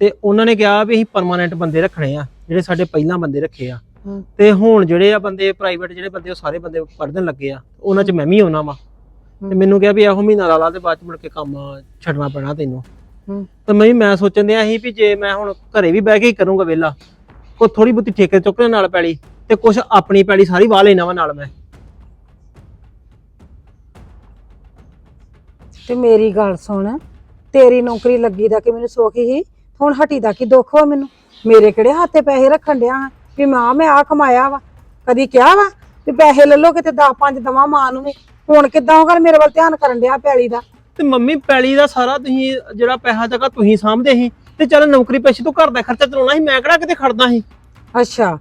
ਤੇ ਉਹਨਾਂ ਨੇ ਕਿਹਾ ਵੀ ਅਸੀਂ ਪਰਮਾਨੈਂਟ ਬੰਦੇ ਰੱਖਣੇ ਆ ਜਿਹੜੇ ਸਾਡੇ ਪਹਿਲਾਂ ਬੰਦੇ ਰੱਖੇ ਆ ਹੂੰ। ਤੇ ਹੁਣ ਜਿਹੜੇ ਆ ਬੰਦੇ ਪ੍ਰਾਈਵੇਟ ਜਿਹੜੇ ਬੰਦੇ ਉਹ ਸਾਰੇ ਬੰਦੇ ਪੜ੍ਹਨ ਲੱਗੇ ਆ ਉਹਨਾਂ 'ਚ ਮੈਂ ਵੀ ਆਉਣਾ ਵਾ ਤੇ। ਮੈਨੂੰ ਕਿਹਾ ਵੀ ਇਹੋ ਮਹੀਨਾ ਲਾ ਲਾ ਤੇ ਬਾਅਦ ਚ ਮੁੜ ਕੇ ਕੰਮ ਛੱਡਣਾ ਪੈਣਾ ਤੈਨੂੰ। ਤੇ ਮੈਂ ਮੈਂ ਸੋਚਣ ਦਿਆ ਸੀ ਵੀ ਜੇ ਮੈਂ ਹੁਣ ਘਰੇ ਵੀ ਬਹਿ ਕੇ ਹੀ ਕਰੂੰਗਾ ਵਿਹਲਾ ਕੋ ਥੋੜੀ ਬਹੁਤੀ ਠੇਕੇ ਚੁੱਕਣ ਨਾਲ ਪੈਲੀ ਤੇ ਕੁਝ ਆਪਣੀ ਪੈਲੀ ਸਾਰੀ ਵਾਹ ਲੈਣਾ ਵਾ ਨਾਲ ਮੈਂ। ਤੇ ਮੇਰੀ ਗੱਲ ਸੁਣ ਤੇਰੀ ਨੌਕਰੀ ਲੱਗੀ ਦਾ ਕਿ ਮੈਨੂੰ ਸੁੱਖ ਹੀ? ਹੁਣ ਹਟੀ ਦਾ ਕੀ ਦੁੱਖ ਹੋ ਮੈਨੂੰ? ਮੇਰੇ ਕਿਹੜੇ ਹੱਥੇ ਪੈਸੇ ਰੱਖਣ ਡਿਆ ਹਾਂ ਵੀ ਮਾਂ ਮੈਂ ਆ ਕਮਾਇਆ ਵਾ। ਕਦੀ ਕਿਹਾ ਵਾ ਵੀ ਪੈਸੇ ਲੈ ਲੋ ਕਿਤੇ 10 5 ਦਵਾਂ ਮਾਂ ਨੂੰ ਵੀ। ਹੁਣ ਕਿੱਦਾਂ ਕਰ ਮੇਰੇ ਵੱਲ ਧਿਆਨ ਕਰਨ ਡਿਆ ਪੈਲੀ ਦਾ? ਤੇ ਮੰਮੀ ਪੈਲੀ ਦਾ ਸਾਰਾ ਤੁਸੀਂ ਜਿਹੜਾ ਪੈਸਾ ਜਗਾ ਤੁਸੀਂ ਸਾਂਭਦੇ ਸੀ ਤੇ ਚੱਲ ਨੌਕਰੀ ਪੇਸ਼ੇ ਤੋਂ ਘਰ ਦਾ ਖਰਚਾ ਚਲਾਉਣਾ ਸੀ ਮੈਂ ਕਿਹੜਾ ਕਿਤੇ ਖੜਦਾ ਸੀ? ਅੱਛਾ।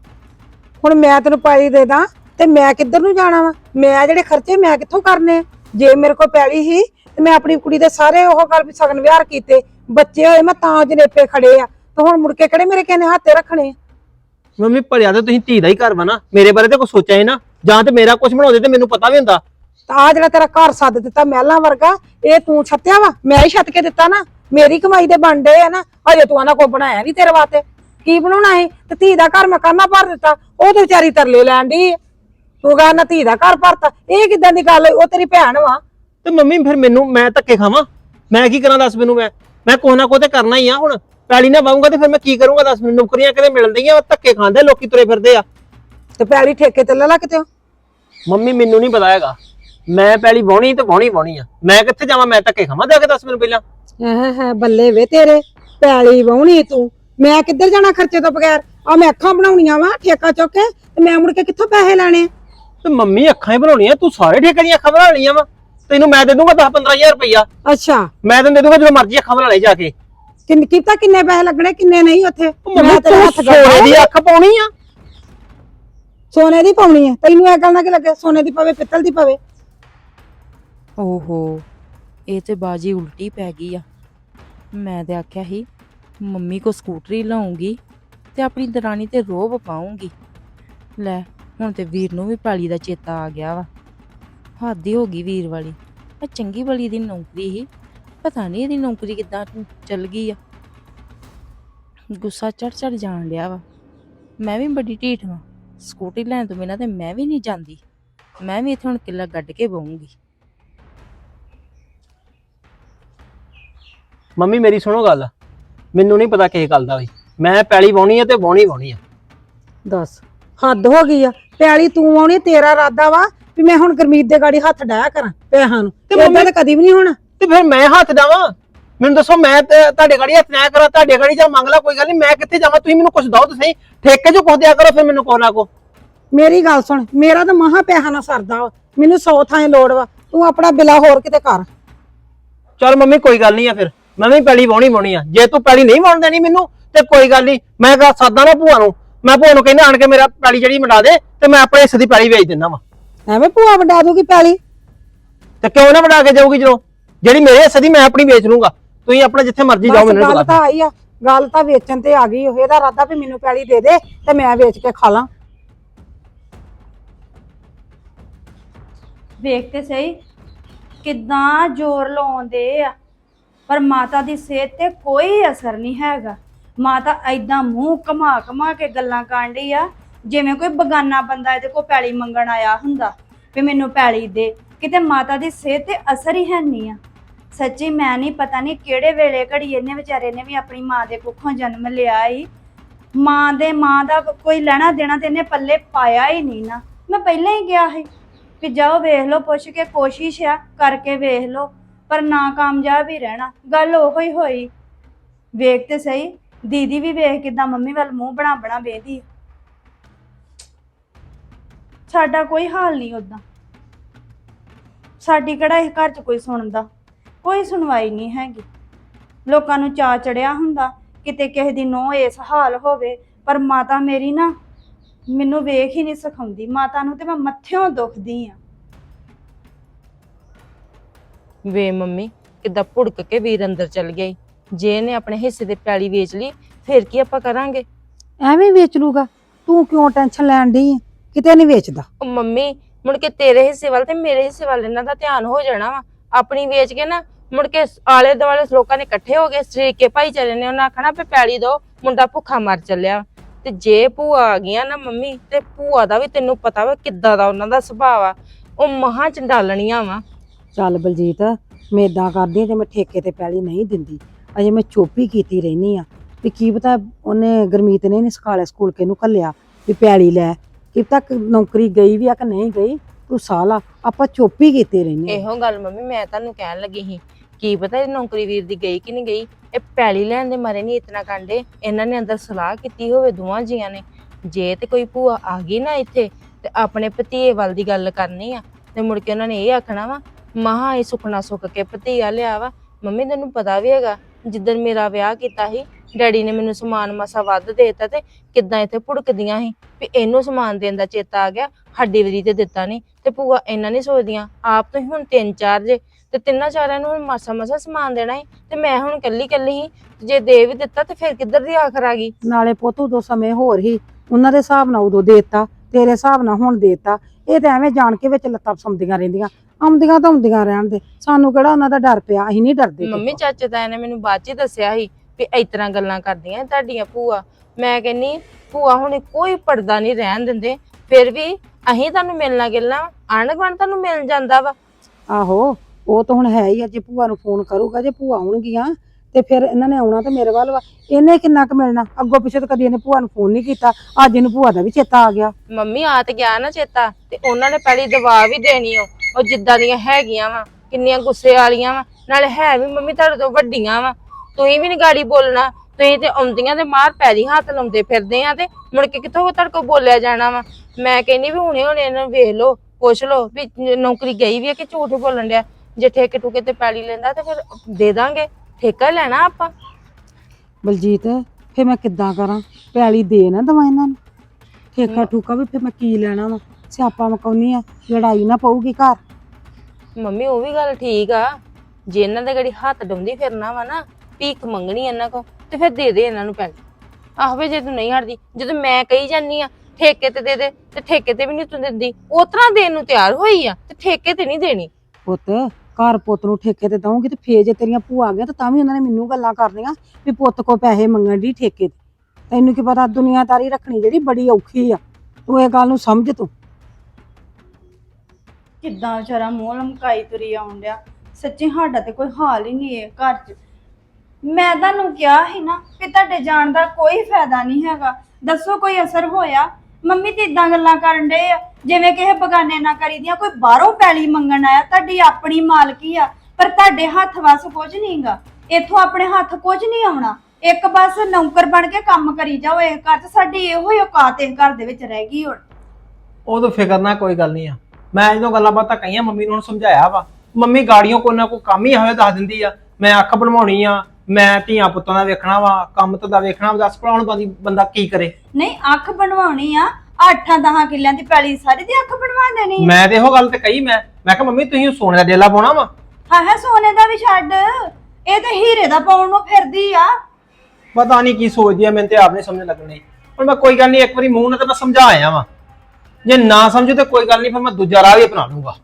ਹੁਣ ਮੈਂ ਤੈਨੂੰ ਪੈਲੀ ਦੇ ਦਾਂ ਤੇ ਮੈਂ ਕਿੱਧਰ ਨੂੰ ਜਾਣਾ ਵਾ? ਮੈਂ ਜਿਹੜੇ ਖਰਚੇ ਮੈਂ ਕਿੱਥੋਂ ਕਰਨੇ? ਜੇ ਮੇਰੇ ਕੋਲ ਪੈਲੀ ਸੀ ਤੇ ਮੈਂ ਆਪਣੀ ਕੁੜੀ ਦੇ ਸਾਰੇ ਉਹ ਗੱਲ ਵੀ ਸਗਨ ਵਿਹਾਰ ਕੀਤੇ। ਬੱਚੇ ਹੋਏ ਮੈਂ ਤਾਂ ਜਨੇਪੇ ਖੜੇ ਆ। ਤੇ ਹੁਣ ਮੁੜ ਕੇ ਕਿਹੜੇ ਮੇਰੇ ਕਹਿੰਦੇ ਹੱਥੇ ਰੱਖਣੇ? ਮੰਮੀ ਭਰਿਆ ਤੇ ਤੁਸੀਂ ਧੀ ਦਾ ਹੀ ਘਰ ਵਾ ਨਾ। ਮੇਰੇ ਬਾਰੇ ਤੇ ਕੁਝ ਸੋਚਿਆ ਹੀ ਨਾ। ਜਾਂ ਤੇ ਮੇਰਾ ਕੁਝ ਬਣਾਉਂਦੇ ਤੇ ਮੈਨੂੰ ਪਤਾ ਵੀ ਹੁੰਦਾ। ਤਾਂ ਆ ਜਿਹੜਾ ਤੇਰਾ ਘਰ ਸੱਦ ਦਿੱਤਾ ਮਹਿਲਾਂ ਵਰਗਾ ਇਹ ਤੂੰ ਛੱਤਿਆ ਵਾ? ਮੈਂ ਹੀ ਛੱਤ ਕੇ ਦਿੱਤਾ ਨਾ। ਮੇਰੀ ਕਮਾਈ ਦੇ ਬਣਦੇ ਆ ਨਾ। ਹਜੇ ਤੂੰ ਆਨਾ ਕੋ ਬਣਾਇਆ ਨਹੀਂ ਤੇਰੇ ਵਾਸਤੇ। ਕੀ ਬਣਾਉਣਾ ਹੈ ਤੇ ਧੀ ਦਾ ਘਰ ਮੈਂ ਕਰਨਾ ਭਰ ਦਿੱਤਾ। ਉਹ ਤੇ ਵਿਚਾਰੀ ਤਰਲੇ ਲੈਣ ਦੀ ਤੂੰ ਕਹਿੰਦਾ ਧੀ ਦਾ ਘਰ ਭਰਤਾ। ਇਹ ਕਿਦਾਂ ਦੀ ਗੱਲ ਹੋਈ? ਉਹ ਤੇਰੀ ਭੈਣ ਵਾ। ਤੇ ਮੰਮੀ ਫਿਰ ਮੈਨੂੰ ਮੈਂ ਧੱਕੇ ਖਾਵਾਂ? ਮੈਂ ਕੀ ਕਰਾਂ ਦੱਸ ਮੈਨੂੰ ਮੈਂ? ਮੈਂ ਕੋਹ ਨਾ ਕੋ ਤੇ ਕਰਨਾ ਹੀ ਆ ਹੁਣ। ਪੈਲੀ ਨਾ ਵਾਉਂਗਾ ਤੇ ਫਿਰ ਮੈਂ ਕੀ ਕਰੂੰਗਾ ਦੱਸ ਮੈਨੂੰ? ਨੌਕਰੀਆਂ ਕਿਤੇ ਮਿਲਣ ਦੀਆਂ ਧੱਕੇ ਖਾਂਦੇ ਲੋਕੀ ਤੁਰੇ ਫਿਰਦੇ ਆ। ਤੇ ਪੈਲੀ ਠੇਕੇ ਤੇ ਲੈ ਲਾ ਕਿਤੇ। ਮੰਮੀ ਮੈਨੂੰ ਨਹੀਂ ਪਤਾ ਹੈਗਾ। ਮੈਂ ਪੈਲੀ ਵਾਉਣੀ ਤੇ ਵਾਉਣੀ ਵਾਉਣੀ ਆ। ਮੈਂ ਕਿੱਥੇ ਜਾਵਾਂ? ਮੈਂ ਧੱਕੇ ਖਾਵਾਂ? ਦੇ ਕੇ ਦੱਸ ਮੈਨੂੰ ਪਹਿਲਾਂ। ਹੈ ਹੈ ਬੱਲੇ ਵੇ ਤੇਰੇ। ਪੈਲੀ ਵਾਉਣੀ ਤੂੰ। ਮੈਂ ਕਿੱਧਰ ਜਾਣਾ ਖਰਚੇ ਤੋਂ ਬਗੈਰ? ਆ ਮੈਂ ਅੱਖਾਂ ਬਣਾਉਣੀਆਂ ਵਾ ਠੇਕਾ ਚੁੱਕ ਕੇ ਤੇ ਮੈਂ ਮੁੜ ਕੇ ਕਿੱਥੋਂ ਪੈਸੇ ਲੈਣੇ? ਆ? ਤੇ ਮੰਮੀ ਅੱਖਾਂ ਹੀ ਬਣਾਉਣੀਆਂ ਤੂੰ ਸਾਰੇ ਠੇਕੇ ਦੀਆਂ ਅੱਖਾਂ ਬਣਾ ਲਈਆਂ ਵਾ। ਤੈਨੂੰ ਮੈਂ ਦੇ ਦੂੰਗਾ 10 15000 ਰੁਪਈਆ। ਅੱਛਾ। ਮੈਂ ਤੈਨੂੰ ਦੇ ਦੂੰਗਾ ਜਦੋਂ ਮਰਜ਼ੀ ਅੱਖਾਂ ਬਣਾ ਲੈ ਜਾ ਕੇ। ਕਿੰਨ ਕੀਤਾ ਕਿੰਨੇ ਪੈਸੇ ਲੱਗਣੇ ਕਿੰਨੇ ਨਹੀਂ ਉੱਥੇ? ਮੈਂ ਤੇਰੇ ਤੂੰ ਹੱਥ ਸੋਨੇ ਦੀ ਅੱਖ ਪਾਉਣੀ ਆ। ਸੋਨੇ ਦੀ ਪਾਉਣੀ ਹੈ ਤੈਨੂੰ ਇਹ ਗੱਲ ਨਾ ਕਿ ਲੱਗੇ? ਸੋਨੇ ਦੀ ਪਵੇ ਪਿੱਤਲ ਦੀ ਪਵੇ। ਓਹੋ, ਇਹ ਤੇ ਬਾਜੀ ਉਲਟੀ ਪੈ ਗਈ ਆ। ਮੈਂ ਤੇ ਆਖਿਆ ਸੀ, ਮੰਮੀ ਕੋ ਸਕੂਟਰੀ ਲਾਉਂਗੀ ਤੇ ਆਪਣੀ ਦਰਾਣੀ ਤੇ ਰੋਬ ਪਾਉਂਗੀ। ਲੈ, ਹੁਣ ਤੇ ਵੀਰ ਨੂੰ ਵੀ ਪਾਲੀ ਦਾ ਚੇਤਾ ਆ ਗਿਆ ਵਾ। ਹੱਦ ਹੀ ਹੋ ਗਈ ਵੀਰ ਵਾਲੀ। ਆ ਚੰਗੀ ਬਲੀ ਦੀ ਨੌਕਰੀ ਸੀ। ਪਤਾ ਨਹੀਂ ਇਹਦੀ ਨੌਕਰੀ ਕਿੱਦਾਂ ਚੱਲ ਗਈ ਆ। ਗੁੱਸਾ ਚੜ ਚੜ ਜਾਣ ਲਿਆ ਵਾ। ਮੈਂ ਵੀ ਬੜੀ ਢੀਠ ਵਾਂ। ਸਕੂਟਰੀ ਲੈਣ ਤੋਂ ਬਿਨਾਂ ਤੇ ਮੈਂ ਵੀ ਨਹੀਂ ਜਾਂਦੀ। ਮੈਂ ਵੀ ਇੱਥੇ ਹੁਣ ਕਿੱਲਾ ਗੱਡ ਕੇ ਬਹੂੰਗੀ। ਮੰਮੀ ਮੇਰੀ ਸੁਣੋ ਗੱਲ। ਮੈਨੂੰ ਨਹੀਂ ਪਤਾ ਕਿਸੇ ਗੱਲ ਦਾ ਵੀ। ਮੈਂ ਪੈਲੀ ਵਾਉਣੀ ਆ ਤੇ ਵਾਉਣੀ ਵਾਉਣੀ ਆ। ਦੱਸ ਹੱਦ ਹੋ ਗਈ ਆ। ਪੈਲੀ ਤੂੰ ਆਉਣੀ ਤੇਰਾ ਇਰਾਦਾ ਵਾ ਵੀ ਮੈਂ ਹੁਣ ਗਰਮੀਤ ਦੇ ਗਾੜੀ ਹੱਥ ਡਾਇਆ ਕਰਾਂ ਪੈਸਿਆਂ ਨੂੰ। ਤੇ ਮੰਮੀ- ਤਾਂ ਕਦੀ ਵੀ ਨਹੀਂ ਹੋਣਾ। ਤੇ ਫਿਰ ਮੈਂ ਹੱਥ ਦੇਵਾਂ ਮੈਨੂੰ ਦੱਸੋ ਮੈਂ ਤੁਹਾਡੇ ਗਾੜੀ ਹੱਥ ਨਾ ਕਰਾਂ ਤੁਹਾਡੇ ਗਾੜੀ ਜਾਂ ਮੰਗ ਲਾ ਕੋਈ ਗੱਲ ਨਹੀਂ ਮੈਂ ਕਿੱਥੇ ਜਾਵਾਂ? ਤੁਸੀਂ ਮੈਨੂੰ ਕੁਝ ਦਿਓ ਤੇ ਸਹੀ। ਠੇਕੇ ਜੋ ਕੁਝ ਦਿਆ ਕਰੋ ਫਿਰ ਮੈਨੂੰ ਕੋਲ ਕੋ ਮੇਰੀ ਗੱਲ ਸੁਣ ਮੇਰਾ ਤਾਂ ਮਹਾ ਪੈਸਾ ਨਾ ਸਰਦਾ ਮੈਨੂੰ ਸੌ ਥਾਂ ਲੋੜ ਵਾ। ਤੂੰ ਆਪਣਾ ਬਿਲਾ ਹੋਰ ਕਿਤੇ ਕਰ। ਚਲ ਮੰਮੀ ਕੋਈ ਗੱਲ ਨਹੀਂ ਆ ਫਿਰ। ਮੈਂ ਵੀ ਪੈਲੀ ਵਾਉਣੀ ਵਾਉਣੀ ਆ। ਜੇ ਤੂੰ ਪੈਲੀ ਨਹੀਂ ਵਾਉਣ ਦੇਣੀ ਮੈਨੂੰ ਤੇ ਕੋਈ ਗੱਲ ਨਹੀਂ। ਮੈਂ ਕਹ ਸਾਦਾ ਨਾ ਭੂਆ ਨੂੰ। ਮੈਂ ਭੂਆ ਨੂੰ ਕਹਿੰਦਾ ਆਣ ਕੇ ਮੇਰਾ ਪੈਲੀ ਜਿਹੜੀ ਮਟਾ ਦੇ ਤੇ ਮੈਂ ਆਪਣੇ ਹਿੱਸੇ ਦੀ ਪੈਲੀ ਵੇਚ ਦਿੰਦਾ ਵਾ। ਐਵੇਂ ਭੂਆ ਵਡਾ ਦੂਗੀ ਪੈਲੀ? ਤੇ ਕਿਉਂ ਨਾ ਵਡਾ ਕੇ ਜਾਊਗੀ ਜਦੋਂ? ਜਿਹੜੀ ਮੇਰੇ ਹਿੱਸੇ ਦੀ ਮੈਂ ਆਪਣੀ ਵੇਚ ਲੂੰਗਾ। ਤੁਸੀਂ ਆਪਣਾ ਜਿੱਥੇ ਮਰਜ਼ੀ ਜਾਓ ਮੈਨੂੰ ਗੱਲ ਤਾਂ ਆਈ ਆ। ਗੱਲ ਤਾਂ ਵੇਚਣ ਤੇ ਆ ਗਈ ਉਹ ਇਹਦਾ ਇਰਾਦਾ ਵੀ ਮੈਨੂੰ ਪੈਲੀ ਦੇ ਦੇ ਤੇ ਮੈਂ ਵੇਚ ਕੇ ਖਾ ਲਾਂ। ਵੇਖ ਤੇ ਸਹੀ ਕਿਦਾਂ ਜ਼ੋਰ ਲਾਉਂਦੇ ਆ। ਪਰ ਮਾਤਾ ਦੀ ਸਿਹਤ ਤੇ ਕੋਈ ਅਸਰ ਨਹੀਂ ਹੈਗਾ। ਮਾਤਾ ਐਦਾਂ ਮੂੰਹ ਕਮਾ ਕਮਾ ਕੇ ਗੱਲਾਂ ਕਰਨ ਕਾਂਢੀ ਆ। ਜਿਵੇਂ ਕੋਈ ਬਗਾਨਾ ਬੰਦਾ ਇਹਦੇ ਕੋਲ ਪੈਲੀ ਮੰਗਣ ਆਇਆ ਹੁੰਦਾ, ਵੀ ਮੈਨੂੰ ਪੈਲੀ ਦੇ, ਕਿਤੇ ਮਾਤਾ ਦੀ ਸਿਹਤ ਤੇ ਅਸਰ ਹੀ ਹੈ ਨਹੀਂ ਆ। ਸੱਚੀ ਮੈਂ ਨਹੀਂ, ਪਤਾ ਨਹੀਂ ਕਿਹੜੇ ਵੇਲੇ ਘੜੀ ਇਹਨੇ ਵਿਚਾਰੇ ਨੇ ਵੀ ਆਪਣੀ ਮਾਂ ਦੇ ਕੁੱਖੋਂ ਜਨਮ ਲਿਆ ਈ। ਮਾਂ ਦੇ, ਮਾਂ ਦਾ ਕੋਈ ਲੈਣਾ ਦੇਣਾ ਤੇ ਇਹਨੇ ਪੱਲੇ ਪਾਇਆ ਹੀ ਨਹੀਂ ਨਾ। ਮੈਂ ਪਹਿਲਾਂ ਹੀ ਗਿਆ ਸੀ ਕਿ ਜਾਓ ਵੇਖ ਲਓ, ਪੁੱਛ ਕੇ ਕੋਸ਼ਿਸ਼ ਆ, ਕਰਕੇ ਵੇਖ ਲਓ। ਪਰ ਨਾ ਕਾਮਯਾਬ ਹੀ ਰਹਿਣਾ, ਗੱਲ ਉਹੋ ਹੀ ਹੋਈ। ਵੇਖ ਤੇ ਸਹੀ, ਦੀਦੀ ਵੀ ਵੇਖ ਕਿਦਾਂ ਮੰਮੀ ਵੱਲ ਮੂੰਹ ਬਣਾ ਬਣਾ ਵੇਖਦੀ ਸਾਡਾ ਕੋਈ ਹਾਲ ਨਹੀਂ ਉਦਾਂ ਸਾਡੀ ਕਿਹੜਾ ਇਸ ਘਰ 'ਚ ਕੋਈ ਸੁਣਦਾ, ਕੋਈ ਸੁਣਵਾਈ ਨਹੀਂ ਹੈਗੀ। ਲੋਕਾਂ ਨੂੰ ਚਾ ਚੜਿਆ ਹੁੰਦਾ, ਕਿਤੇ ਕਿਸੇ ਦੀ ਨੋ ਇਸ ਹਾਲ ਹੋਵੇ, ਪਰ ਮਾਤਾ ਮੇਰੀ ਨਾ ਮੈਨੂੰ ਵੇਖ ਹੀ ਨਹੀਂ ਸਿਖਾਉਂਦੀ। ਮਾਤਾ ਨੂੰ ਤੇ ਮੈਂ ਮੱਥਿਓਂ ਦੁਖਦੀ ਆ। ਵੇ ਮੰਮੀ ਕਿੱਦਾਂ ਭੁੜਕ ਕੇ ਵੀਰ ਅੰਦਰ ਚਲ ਗਈ ਜੇ ਇਹਨੇ ਆਪਣੇ ਹਿੱਸੇ ਦੇ ਪੈਲੀ ਵੇਚ ਲਈ ਫਿਰ ਕੀ ਆਪਾਂ ਕਰਾਂਗੇ? ਐਵੇਂ ਵੇਚ ਲੂਗਾ। ਤੂੰ ਕਿਉਂ ਟੈਨਸ਼ਨ ਲੈਣ ਆਂ? ਕਿਤੇ ਨਹੀਂ ਵੇਚਦਾ। ਉਹ ਮੰਮੀ ਮੁੜ ਕੇ ਤੇਰੇ ਹਿੱਸੇ ਵੱਲ ਤੇ ਮੇਰੇ ਹਿੱਸੇ ਵੱਲ ਇਹਨਾਂ ਦਾ ਧਿਆਨ ਹੋ ਜਾਣਾ ਵਾ। ਆਪਣੀ ਵੇਚ ਕੇ ਨਾ ਮੁੜ ਕੇ ਆਲੇ ਦੁਆਲੇ ਲੋਕਾਂ ਨੇ ਇਕੱਠੇ ਹੋ ਗਏ ਸ਼ਰੀਕੇ ਭਾਈਚਾਰੇ ਨੇ ਉਹਨਾਂ ਆਖਣਾ ਵੀ ਪੈਲੀ ਦੋ ਮੁੰਡਾ ਭੁੱਖਾ ਮਰ ਚੱਲਿਆ। ਤੇ ਜੇ ਭੂਆ ਆ ਗਈਆਂ ਨਾ ਮੰਮੀ ਤੇ ਭੂਆ ਦਾ ਵੀ ਤੈਨੂੰ ਪਤਾ ਵਾ ਕਿੱਦਾਂ ਦਾ ਉਹਨਾਂ ਦਾ ਸੁਭਾਅ ਆ ਉਹ ਮਹਾ ਚੰਡਾਲਣੀਆਂ ਵਾ। ਚੱਲ ਬਲਜੀਤ, ਮੈਂ ਇਦਾਂ ਕਰਦੀ ਹਾਂ ਜੇ ਮੈਂ ਠੇਕੇ ਤੇ ਪੈਲੀ ਨਹੀਂ ਦਿੰਦੀ। ਅਜੇ ਮੈਂ ਚੋਪੀ ਕੀਤੀ ਰਹਿਨੀ ਆ ਵੀ ਕੀ ਪਤਾ ਉਹਨੇ ਗਰਮੀਤ ਨੇ ਨੀ ਸਕਾਲੇ ਸਕੂਲ ਕੇ ਨੂੰ ਕੱਲਿਆ ਵੀ ਪੈਲੀ ਲੈ। ਕਿ ਤੱਕ ਨੌਕਰੀ ਗਈ ਵੀ ਆ ਕਿ ਨਹੀਂ ਗਈ, ਤੂੰ ਸਾਲਾ, ਆਪਾਂ ਚੋਪੀ ਕੀਤੀ ਰਹਿਨੀ ਆਂ। ਇਹੋ ਗੱਲ ਮੰਮੀ, ਮੈਂ ਤੁਹਾਨੂੰ ਕਹਿਣ ਲੱਗੀ ਸੀ। ਕੀ ਪਤਾ ਇਹ ਨੌਕਰੀ ਵੀਰ ਦੀ ਗਈ ਕਿ ਨਹੀਂ ਗਈ? ਇਹ ਪੈਲੀ ਲੈਣ ਦੇ ਮਾਰੇ ਨਹੀਂ ਇਤਨਾ ਕਾਂਡੇ। ਇਹਨਾਂ ਨੇ ਅੰਦਰ ਸਲਾਹ ਕੀਤੀ ਹੋਵੇ ਦੋਵਾਂ ਜੀਆਂ ਨੇ। ਜੇ ਤੇ ਕੋਈ ਭੂਆ ਆ ਗਈ ਨਾ ਇੱਥੇ, ਤੇ ਆਪਣੇ ਭਤੀਏ ਵੱਲ ਦੀ ਗੱਲ ਕਰਨੀ ਆ, ਤੇ ਮੁੜ ਕੇ ਉਹਨਾਂ ਨੇ ਇਹ ਆਖਣਾ ਵਾ ਮਹਾ ਇਹ ਸੁਖਣਾ ਸੁੱਕ ਕੇ ਭਤੀਆ ਲਿਆ ਵਾ। ਮੰਮੀ, ਤੈਨੂੰ ਪਤਾ ਵੀ ਹੈਗਾ, ਜਿੱਦਣ ਮੇਰਾ ਵਿਆਹ ਕੀਤਾ ਸੀ, ਡੈਡੀ ਨੇ ਮੈਨੂੰ ਸਮਾਨ ਮਸਾ ਵੱਧ ਦੇਤਾ ਤੇ ਕਿੱਦਾਂ ਇੱਥੇ ਭੁੜਕਦੀਆਂ ਸੀ ਵੀ ਇਹਨੂੰ ਸਮਾਨ ਦੇਣ ਦਾ ਚੇਤਾ ਆ ਗਿਆ, ਹੱਡੀ ਵਰੀ ਤੇ ਦਿੱਤਾ ਨਹੀਂ। ਤੇ ਭੂਆ ਇਹਨਾਂ ਨਹੀਂ ਸੋਚਦੀਆਂ, ਆਪ ਤੁਸੀਂ ਹੁਣ ਤਿੰਨ ਚਾਰ ਜੇ, ਤੇ ਤਿੰਨਾਂ ਚਾਰਾਂ ਨੂੰ ਹੁਣ ਮਾਸਾ ਮਾਸਾ ਸਮਾਨ ਦੇਣਾ ਸੀ, ਤੇ ਮੈਂ ਹੁਣ ਕੱਲੀ ਕੱਲੀ ਸੀ, ਤੇ ਜੇ ਦੇ ਵੀ ਦਿੱਤਾ ਤੇ ਫਿਰ ਕਿੱਧਰ ਦੀ ਆਖਰ ਆ ਗਈ? ਨਾਲੇ ਪੁੱਤ, ਉਦੋਂ ਸਮੇਂ ਹੋਰ ਹੀ ਉਹਨਾਂ ਦੇ ਹਿਸਾਬ ਨਾਲ ਉਦੋਂ ਦੇਤਾ। ਤੇਰੇ ਹਿਸਾਬ ਨਾਲ ਹੁਣ ਦੇਤਾ। ਇਹ ਤਾਂ ਐਵੇਂ ਜਾਣ ਕੇ ਵਿੱਚ ਲੱਤਾਂ ਫਸਾਉਂਦੀਆਂ ਰਹਿੰਦੀਆਂ। ਆਉਂਦੀਆਂ ਤਾਂ ਆਉਂਦੀਆਂ ਰਹਿਣ ਦੇ। ਸਾਨੂੰ ਕਿਹੜਾ ਉਹਨਾਂ ਦਾ ਡਰ ਪਿਆ? ਅਸੀਂ ਨਹੀਂ ਡਰਦੇ ਮੰਮੀ ਚਾਚੇ ਤਾਏ ਨੇ ਮੈਨੂੰ ਬਾਅਦ ਚ ਦੱਸਿਆ ਸੀ ਵੀ ਇਸ ਤਰ੍ਹਾਂ ਗੱਲਾਂ ਕਰਦੀਆਂ ਤੁਹਾਡੀਆਂ ਭੂਆ। ਮੈਂ ਕਹਿੰਨੀ ਭੂਆ ਹੁਣ ਕੋਈ ਪਰਦਾ ਨਹੀਂ ਰਹਿਣ ਦਿੰਦੇ। ਫਿਰ ਵੀ ਅਸੀਂ ਤੁਹਾਨੂੰ ਮਿਲਣਾ ਗਿਲਣਾ ਗੁਆਂਢ ਤੁਹਾਨੂੰ ਮਿਲ ਜਾਂਦਾ ਵਾ। ਆਹੋ ਉਹ ਤਾਂ ਹੁਣ ਹੈ ਹੀ ਆ। ਜੇ ਭੂਆ ਨੂੰ ਫੋਨ ਕਰੂਗਾ ਜੇ ਭੂਆ ਆਉਣਗੀਆਂ ਤੇ ਫਿਰ ਇਹਨਾਂ ਨੇ ਆਉਣਾ ਤੇ ਮੇਰੇ ਵੱਲ ਵਾ। ਇਹਨੇ ਕਿੰਨਾ ਕੁ ਮਿਲਣਾ? ਅੱਗੋਂ ਪਿੱਛੇ ਤਾਂ ਕਦੀ ਇਹਨੇ ਭੂਆ ਨੂੰ ਫੋਨ ਨਹੀਂ ਕੀਤਾ। ਅੱਜ ਇਹਨੂੰ ਭੂਆ ਦਾ ਵੀ ਚੇਤਾ ਆ ਗਿਆ। ਮੰਮੀ, ਆ ਤੇ ਗਿਆ ਨਾ ਚੇਤਾ। ਤੇ ਉਹਨਾਂ ਨੇ ਪਹਿਲੀ ਦਵਾ ਵੀ ਦੇਣੀ ਓ। ਉਹ ਜਿੱਦਾਂ ਦੀਆਂ ਹੈਗੀਆਂ ਵਾ, ਕਿੰਨੀਆਂ ਗੁੱਸੇ ਵਾਲੀਆਂ ਵਾ। ਨਾਲੇ ਹੈ ਵੀ ਮੰਮੀ ਤੁਹਾਡੇ ਤੋਂ ਵੱਡੀਆਂ ਵਾ। ਤੁਸੀਂ ਵੀ ਨੀ ਗਾੜੀ ਬੋਲਣਾ। ਤੁਸੀਂ ਤੇ ਆਉਂਦੀਆਂ ਤੇ ਮਾਰ ਪੈਰੀ ਹੱਥ ਲਾਉਂਦੇ ਫਿਰਦੇ ਆ ਤੇ ਮੁੜ ਕੇ ਕਿੱਥੋਂ ਤੁਹਾਡੇ ਕੋਲ ਬੋਲਿਆ ਜਾਣਾ ਵਾ? ਮੈਂ ਕਹਿੰਦੀ ਵੀ ਹੁਣੇ ਹੁਣੇ ਇਹਨੂੰ ਵੇਖ ਲਓ, ਪੁੱਛ ਲਓ ਵੀ ਨੌਕਰੀ ਗਈ ਵੀ ਹੈ ਕਿ ਝੂਠ ਬੋਲਣ ਡਿਆ? ਜੇ ਠੇਕੇ ਟੁਕੇ ਤੇ ਪੈਲੀ ਲੈਂਦਾ ਤੇ ਫਿਰ ਦੇ ਦਾਂਗੇ। ਠੇਕਾ ਹੀ ਲੈਣਾ ਆਪਾਂ। ਬਲਜੀਤ ਫਿਰ ਮੈਂ ਕਿੱਦਾਂ ਕਰਾਂ? ਪੈਲੀ ਦੇ ਨਾ ਦਵਾ ਇਹਨਾਂ ਨੂੰ। ਠੇਕਾ ਠੂਕਾ ਵੀ ਫਿਰ ਮੈਂ ਕੀ ਲੈਣਾ ਵਾ? ਸਿਆਪਾ ਮਕਾਉਣੀ ਆ ਲੜਾਈ ਨਾ ਪਊਗੀ ਘਰ। ਮੰਮੀ ਉਹ ਵੀ ਗੱਲ ਠੀਕ ਆ। ਜੇ ਇਹਨਾਂ ਦੇ ਗੜੀ ਹੱਥ ਡੁੰਦੀ ਫਿਰਨਾ ਵਾ ਨਾ ਭੀਖ ਮੰਗਣੀ ਇਹਨਾਂ ਕੋ ਤੇ ਫਿਰ ਦੇ ਦੇ ਇਹਨਾਂ ਨੂੰ ਪੈਸੇ ਆਹੋ ਵੀ ਜੇ ਤੂੰ ਨਹੀਂ ਹਟਦੀ ਜਦੋਂ ਮੈਂ ਕਹੀ ਜਾਨੀ ਆ ਠੇਕੇ ਤੇ ਦੇ ਦੇ ਤੇ ਠੇਕੇ ਤੇ ਵੀ ਨਹੀਂ ਤੂੰ ਦਿੰਦੀ ਉਸ ਤਰ੍ਹਾਂ ਦੇਣ ਨੂੰ ਤਿਆਰ ਹੋਈ ਆ ਤੇ ਠੇਕੇ ਤੇ ਨਹੀਂ ਦੇਣੀ। ਪੁੱਤ ਘਰ ਪੁੱਤ ਨੂੰ ਠੇਕੇ ਤੇ ਦਊਂਗੀ ਤੇ ਫੇਰ ਜੇ ਤੇਰੀਆਂ ਭੂਆ ਆ ਗਿਆ ਤਾਂ ਤਾਂ ਵੀ ਉਹਨਾਂ ਨੇ ਮੈਨੂੰ ਗੱਲਾਂ ਕਰਨੀਆਂ ਵੀ ਪੁੱਤ ਕੋ ਪੈਸੇ ਮੰਗਣ ਦੀ ਠੇਕੇ ਤੇ। ਤੈਨੂੰ ਕੀ ਪਤਾ ਦੁਨੀਆਦਾਰੀ ਰੱਖਣੀ ਜਿਹੜੀ ਬੜੀ ਔਖੀ ਆ। ਤੂੰ ਇਹ ਗੱਲ ਨੂੰ ਸਮਝ ਤੂੰ। ਕਿੱਦਾਂ ਵਿਚਾਰਾ ਮੂੰਹ ਲਮਕਾਈ ਤੁਰੀ ਆਉਣ ਡਿਆ? ਸੱਚੀ ਸਾਡਾ ਤੇ ਕੋਈ ਹਾਲ ਹੀ ਨਹੀਂ ਹੈ ਘਰ 'ਚ। ਮੈਂ ਤੁਹਾਨੂੰ ਕਿਹਾ ਸੀ ਨਾ ਕਿ ਤੁਹਾਡੇ ਜਾਣ ਦਾ ਕੋਈ ਫਾਇਦਾ ਨਹੀਂ ਹੈਗਾ। ਦੱਸੋ ਕੋਈ ਅਸਰ ਹੋਇਆ? ਮੰਮੀ ਤੇ ਇਦਾਂ ਗੱਲਾਂ ਕਰਨ ਡਏ ਆ। ਜਿਵੇਂ ਕਿਸੇ ਬਗਾਨੇ ਨਾ ਕਰੀਦੀਆਂ ਕੋਈ ਬਾਹਰੋਂ ਪੈਲੀ ਮੰਗਣ ਆਇਆ, ਤੁਹਾਡੀ ਆਪਣੀ ਮਾਲਕੀ ਆ, ਪਰ ਤੁਹਾਡੇ ਹੱਥ ਵਸ ਕੁਝ ਨਹੀਂਗਾ ਇੱਥੋਂ ਆਪਣੇ ਹੱਥ ਕੁਝ ਨਹੀਂ ਆਉਣਾ। ਇੱਕ ਬਸ ਨੌਕਰ ਬਣ ਕੇ ਕੰਮ ਕਰੀ ਜਾਓ, ਇਹ ਘਰ 'ਚ ਸਾਡੀ ਇਹੋ ਹੀ ਔਕਾਤ ਇਸ ਘਰ ਦੇ ਵਿੱਚ ਰਹਿ ਗਈ ਹੁਣ। ਉਦੋਂ ਫਿਕਰ ਨਾ, ਕੋਈ ਗੱਲ ਨਹੀਂ ਆ। ਮੈਂ ਜਦੋਂ ਗੱਲਾਂ ਬਾਤਾਂ ਕਹੀਆਂ, ਮੰਮੀ ਨੂੰ ਹੁਣ ਸਮਝਾਇਆ ਵਾ। ਮੰਮੀ ਗਾੜੀਆਂ ਕੋਈ ਨਾ ਕੋਈ ਕੰਮ ਹੀ ਹੋਵੇ ਦੱਸ ਦਿੰਦੀ ਆ। ਮੈਂ ਅੱਖ ਬਣਵਾਉਣੀ ਆ ਮੈਂ ਧੀਆਂ ਪੁੱਤਾਂ ਦਾ ਵੇਖਣਾ ਵਾ ਕੰਮ ਤਾਂ ਦਾ ਵੇਖਣਾ ਵਾ ਦੱਸ ਭਲਾ ਹੁਣ ਬੰਦੀ ਬੰਦਾ ਕੀ ਕਰੇ? ਨਹੀਂ ਅੱਖ ਬਣਵਾਉਣੀ ਆ ਅੱਠਾਂ ਦਹਾਂ ਕਿੱਲਿਆਂ ਦੀ ਪੈਲੀ ਸਾਰੀ ਦੀ ਅੱਖ ਬਣਵਾ ਦੇਣੀ ਆ। ਮੈਂ ਤੇ ਇਹੋ ਗੱਲ ਤੇ ਕਹੀ ਮੈਂ ਮੈਂ ਕਿਹਾ ਮੰਮੀ ਤੁਸੀਂ ਸੋਨੇ ਦਾ ਡੇਲਾ ਪਾਉਣਾ ਵਾ? ਹਾਂ ਹੈ ਸੋਨੇ ਦਾ ਵੀ ਛੱਡ। ਇਹ ਤੇ ਹੀਰੇ ਦਾ ਪਾਉਣ ਨੂੰ ਫਿਰਦੀ ਆ। ਪਤਾ ਨਹੀਂ ਕੀ ਸੋਚਦੀ ਆ ਮੈਨੂੰ ਤੇ ਆਪ ਨਹੀਂ ਸਮਝ ਲੱਗਣੀ। ਹੁਣ ਮੈਂ ਕੋਈ ਗੱਲ ਨਹੀਂ ਇੱਕ ਵਾਰੀ ਮੂੰਹ ਨਾਲ ਤਾਂ ਮੈਂ ਸਮਝਾ ਆਇਆ ਵਾਂ। ਜੇ ਨਾ ਸਮਝੋ ਤੇ ਕੋਈ ਗੱਲ ਨਹੀਂ ਫਿਰ ਮੈਂ ਦੂਜਾ ਰਾਹ ਵੀ ਅਪਣਾ ਲੂੰਗਾ।